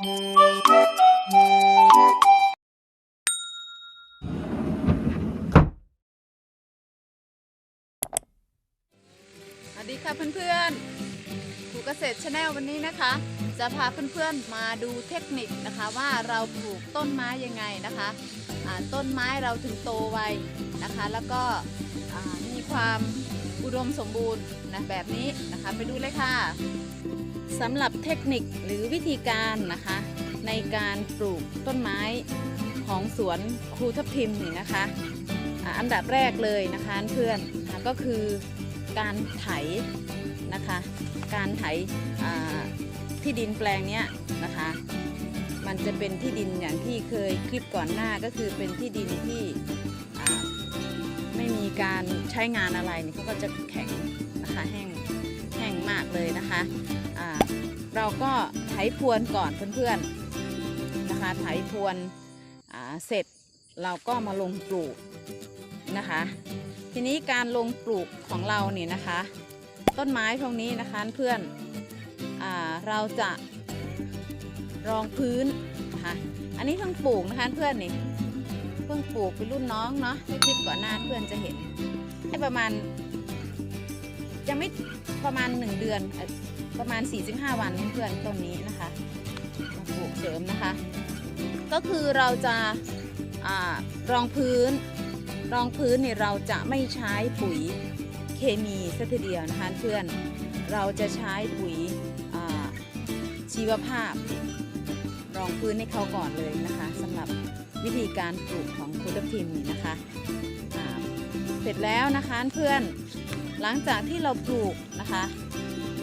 สวัสดีค่ะเพื่อนๆครูเกษตรชาแนลวันนี้นะคะ จะพาเพื่อนๆมาดูเทคนิคนะคะว่าเราปลูกต้นไม้ยังไงนะคะอ่าต้นไม้เราถึงโตไวนะคะ แล้วก็มีความอุดมสมบูรณ์นะแบบนี้นะคะ ไปดูเลยค่ะ สำหรับเทคนิคหรือวิธีการนะคะ ในการปลูกต้นไม้ของสวนครูทับทิมนี่นะคะอันดับแรกเลยนะคะเพื่อนก็คือการไถนะคะ การไถที่ดินแปลงนี้นะคะ มันจะเป็นที่ดินอย่างที่เคยคลิปก่อนหน้าก็คือเป็นที่ดินที่ไม่มีการใช้งานอะไรนี่เขาก็จะแข็งนะคะแห้งแห้งมากเลยนะคะ เราก็ไถพรวนก่อนเพื่อนๆนะคะไถพรวนเสร็จเราก็มาลงปลูกนะคะ ทีนี้การลงปลูกของเราเนี่ยนะคะ ต้นไม้พวกนี้นะคะเพื่อนอเราจะรองพื้นนะคะอันนี้เพิ่งปลูกนะคะเพื่อนนี่เพิ่งปลูกเป็นรุ่นน้องเนาะในคลิปก่อนหน้าเพื่อนจะเห็นให้ประมาณยังไม่ประมาณ1เดือน ประมาณ 45 วันเพื่อนต้นนี้นะคะมาปลูกเสริมนะคะ ก็คือเราจะอรองพื้น รองพื้นเนี่ยเราจะไม่ใช้ปุ๋ยเคมีสัทีเดียวนะคะเพื่อนเราจะใช้ปุ๋ยชีวภาพ รองพื้นให้เขาก่อนเลยนะคะสำหรับวิธีการปลูกของคุณทัพทิมนี่นะคะเสร็จแล้วนะคะเพื่อนหลังจากที่เราปลูกนะคะ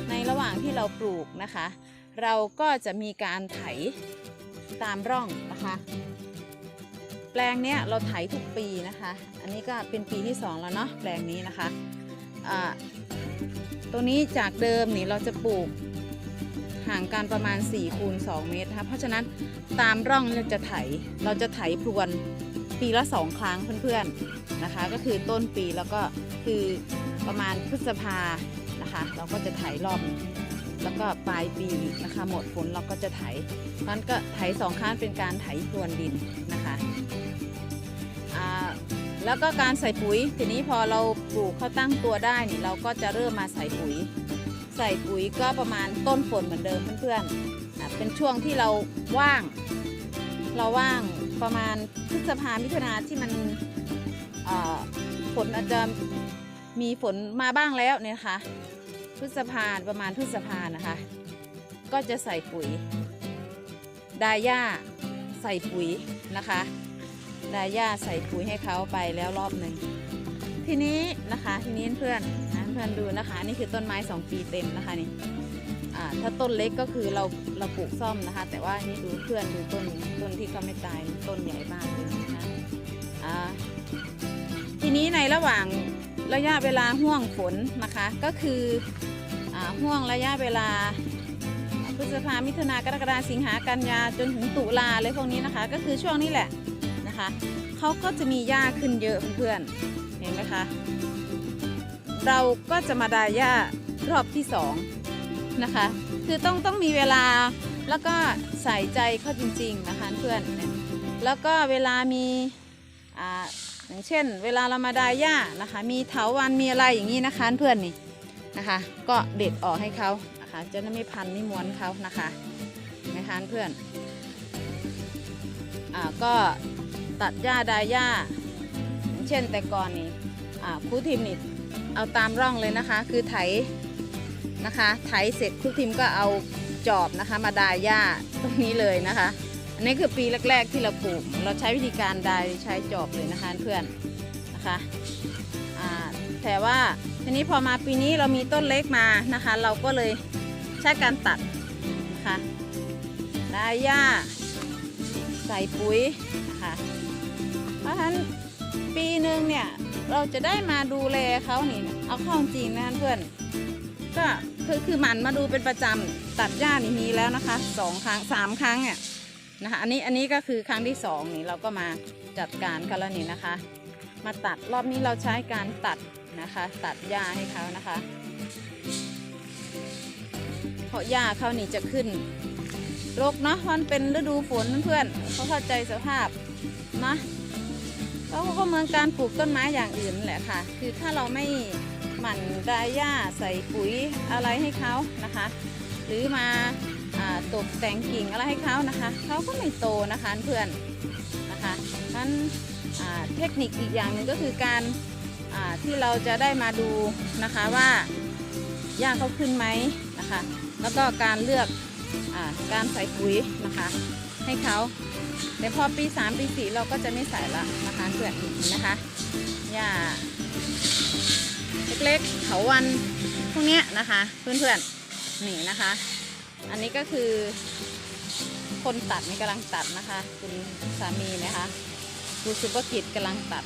ในระหว่างที่เราปลูกนะคะ เราก็จะมีการไถตามร่องนะคะ แปลงเนี้ยเราไถทุกปีนะคะ อันนี้ก็เป็นปีที่ 2 แล้วเนาะแปลงนี้นะคะอ่าตรงนี้จากเดิมนี่เราจะปลูกห่างกันประมาณ4คูณ2เมตรนะคะเพราะฉะนั้นตามร่องเราจะไถเราจะไถพรวนปีละ 2 ครั้งเพื่อนๆนะคะ ก็คือต้นปีแล้วก็คือประมาณพฤษภา นะคะ เราก็จะไถรอบแล้วก็ปลายปีนะคะ หมดฝนเราก็จะไถนั้นก็ไถสองครั้งเป็นการไถพรวนดินนะคะแล้วก็การใส่ปุ๋ย ทีนี้พอเราปลูกเขาตั้งตัวได้นี่เราก็จะเริ่มมาใส่ปุ๋ย ใส่ปุ๋ยก็ประมาณต้นฝนเหมือนเดิมเพื่อนๆเป็นช่วงที่เราว่าง เราว่างประมาณพฤษภามิถุนาที่มันฝนอาจจะ มีฝนมาบ้างแล้วเนี่ยนะคะพฤษภาประมาณพฤษภานะคะ ก็จะใส่ปุ๋ย ดาย่าใส่ปุ๋ยนะคะ ดาย่าใส่ปุ๋ยให้เขาไปแล้วรอบหนึ่งทีนี้นะคะทีนี้เพื่อนนะเพื่อนดูนะคะ นี่คือต้นไม้ 2 ปีเต็มนะคะนี่ถ้าต้นเล็กก็คือเราเราปลูกซ่อมนะคะ แต่ว่านี่ดูเพื่อนดูต้นต้นที่เขาไม่ตายต้นใหญ่มากเลยนะคะอ่า ทีนี้ในระหว่างระยะเวลาห่วงฝนนะคะ ก็คืออห่วงระยะเวลาพฤษภามิถุนากรกฎาสิงหากันยาจนถึงตุลาเลยพวกนี้นะคะ ก็คือช่วงนี้แหละนะคะเขาก็จะมีหญ้าขึ้นเยอะเพื่อนๆเห็นไหมคะเราก็จะมาดายหญ้ารอบที่สองนะคะ คือต้องต้องมีเวลาแล้วก็ใส่ใจเขาจริงๆนะคะเพื่อนแล้วก็เวลามีอ่า อย่างเช่น เวลาเรามาดายหญ้านะคะ มีเถาวันมีอะไรอย่างนี้นะคะเพื่อนนี่นะคะ ก็เด็ดออกให้เขานะคะจะได้ไม่พันไม่ม้วนเขานะคะนะคะเพื่อนอ่าก็ตัดหญ้าดายหญ้าอย่างเช่นแต่ก่อนนี่อ่าครูทิมนี่เอาตามร่องเลยนะคะ คือไถนะคะ ไถเสร็จครูทิมก็เอาจอบนะคะ มาดายหญ้าตรงนี้เลยนะคะ อันนี้คือปีแรก ๆ ที่เราปลูก เราใช้วิธีการดายใช้จอบเลยนะคะเพื่อนนะคะแต่ว่าทีนี้พอมาปีนี้เรามีต้นเล็กมานะคะ เราก็เลยใช้การตัดนะคะดายหญ้าใส่ปุ๋ยนะคะเพราะฉะนั้นปีหนึ่งเนี่ยเราจะได้มาดูแลเขานี่เอาเข้าจริงนะเพื่อนก็คือคือหมันมาดูเป็นประจำตัดหญ้านี่มีแล้วนะคะสองครั้งสามครั้งเนี่ย นะคะอันนี้อันนี้ก็คือครั้งที่สองนี่เราก็มาจัดการกันแล้วนี่นะคะ มาตัดรอบนี้เราใช้การตัดนะคะ ตัดหญ้าให้เขานะคะ เพราะหญ้าเขานี่จะขึ้นรกเนาะมันเป็นฤดูฝนเพื่อนเขาเข้าใจสภาพนะแล้วก็เหมือนการปลูกต้นไม้อย่างอื่นแหละค่ะ คือถ้าเราไม่หมั่นดายหญ้าใส่ปุ๋ยอะไรให้เขานะคะ หรือมา ตกแต่งกิ่งอะไรให้เขานะคะเขาก็ไม่โตนะคะเพื่อนนะคะนั้นเทคนิคอีกอย่างหนึ่งก็คือการที่เราจะได้มาดูนะคะว่าหญ้าเขาขึ้นไหมนะคะ แล้วก็การเลือกอการใส่ปุ๋ยนะคะ ให้เขาแต่พอปี 3 ปี 4 เราก็จะไม่ใส่ละนะคะเพื่อนนะคะหญ้าเล็กๆเขาวันพวกเนี้ยนะคะ เพื่อนๆนี่นะคะ อันนี้ก็คือ คนตัดนี่กำลังตัดนะคะ คุณสามีนะคะคุณสุภกิจกำลังตัด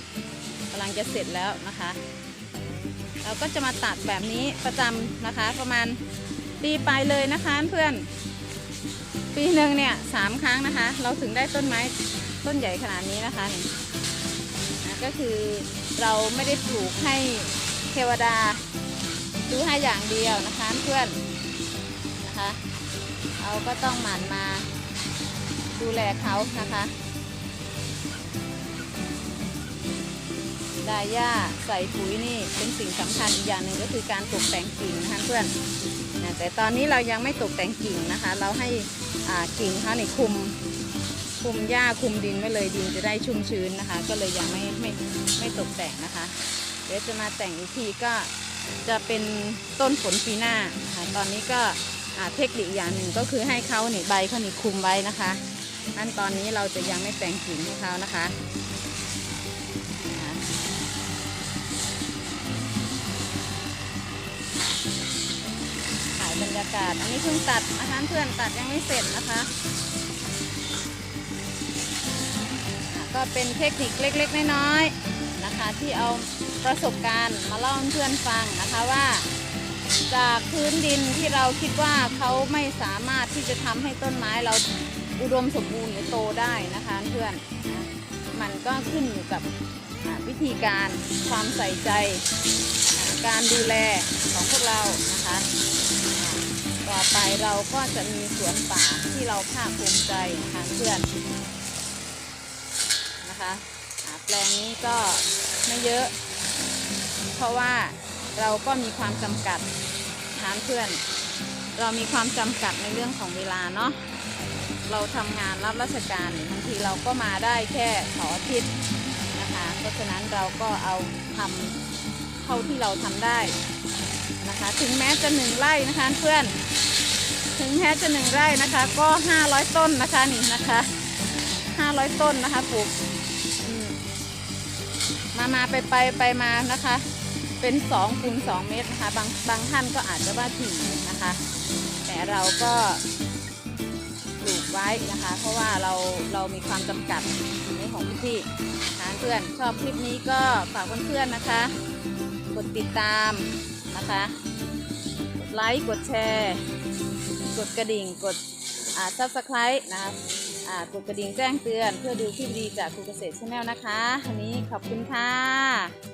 กำลังจะเสร็จแล้วนะคะ เราก็จะมาตัดแบบนี้ประจำนะคะ ประมาณปีไปเลยนะคะเพื่อนปีหนึ่งเนี่ยสามครั้งนะคะ เราถึงได้ต้นไม้ต้นใหญ่ขนาดนี้นะคะนี่นะก็คือเราไม่ได้ปลูกให้เทวดาดูให้อย่างเดียวนะคะเพื่อนนะคะ เราก็ต้องหมั่นมาดูแลเขานะคะ ดาย่าใส่ปุ๋ยนี่เป็นสิ่งสำคัญอีกอย่างหนึ่งก็คือการตกแต่งกิ่งนะคะเพื่อนนะแต่ตอนนี้เรายังไม่ตกแต่งกิ่งนะคะ เราให้กิ่งเขาเนี่คุมคุมหญ้าคุมดินไว้เลยดินจะได้ชุ่มชื้นนะคะ ก็เลยยังไม่ไม่ไม่ตกแต่งนะคะ เดี๋ยวจะมาแต่งอีกทีก็จะเป็นต้นฝนปีหน้านะคะตอนนี้ก็ เทคนิคอย่างหนึ่งก็คือให้เขาเนี่ใบเขานี่คุมไว้นะคะนั่นตอนนี้เราจะยังไม่แต่งกิ่งให้เขานะคะอ่าถ่ายบรรยากาศ อันนี้เพิ่งตัดนะคะเพื่อนตัดยังไม่เสร็จนะคะ ก็เป็นเทคนิคเล็กๆน้อยๆนะคะ ที่เอาประสบการณ์มาเล่าเพื่อนฟังนะคะว่า จากพื้นดินที่เราคิดว่าเขาไม่สามารถที่จะทำให้ต้นไม้เราอุดมสมบูรณ์หรือโตได้นะคะเพื่อนนะมันก็ขึ้นอยู่กับวิธีการความใส่ใจ การดูแลของพวกเรานะคะ ต่อไปเราก็จะมีสวนป่าที่เราภาคภูมิใจนะคะเพื่อนนะคะแปลงนี้ก็ไม่เยอะ เพราะว่า เราก็มีความจำกัดทานเพื่อน เรามีความจำกัดในเรื่องของเวลาเนาะเราทำงานรับราชการบางทีเราก็มาได้แค่เสาร์อาทิตย์นะคะเพราะฉะนั้นเราก็เอาทำเท่าที่เราทำได้นะคะ ถึงแม้จะหนึ่งไร่นะคะเพื่อน ถึงแม้จะหนึ่งไร่นะคะ ก็ 500 ต้นนะคะนี่นะคะ 500 ต้นนะคะปลูกมามาไปไปไปมานะคะ เป็น2คูณ2เมตรนะคะบางบางท่านก็อาจจะว่าถี่นะคะ แต่เราก็ปลูกไว้นะคะ เพราะว่าเราเรามีความจำกัดในของพี่นะเพื่อนชอบคลิปนี้ก็ฝากเพื่อนๆนะคะ กดติดตามนะคะกดไลค์กดแชร์ กดกระดิ่งกดอ่า subscribe นะคะอ่ากดกระดิ่งแจ้งเตือน เพื่อดูคลิปดีจากครูเกษตรชาแนลนะคะวันนี้ขอบคุณค่ะ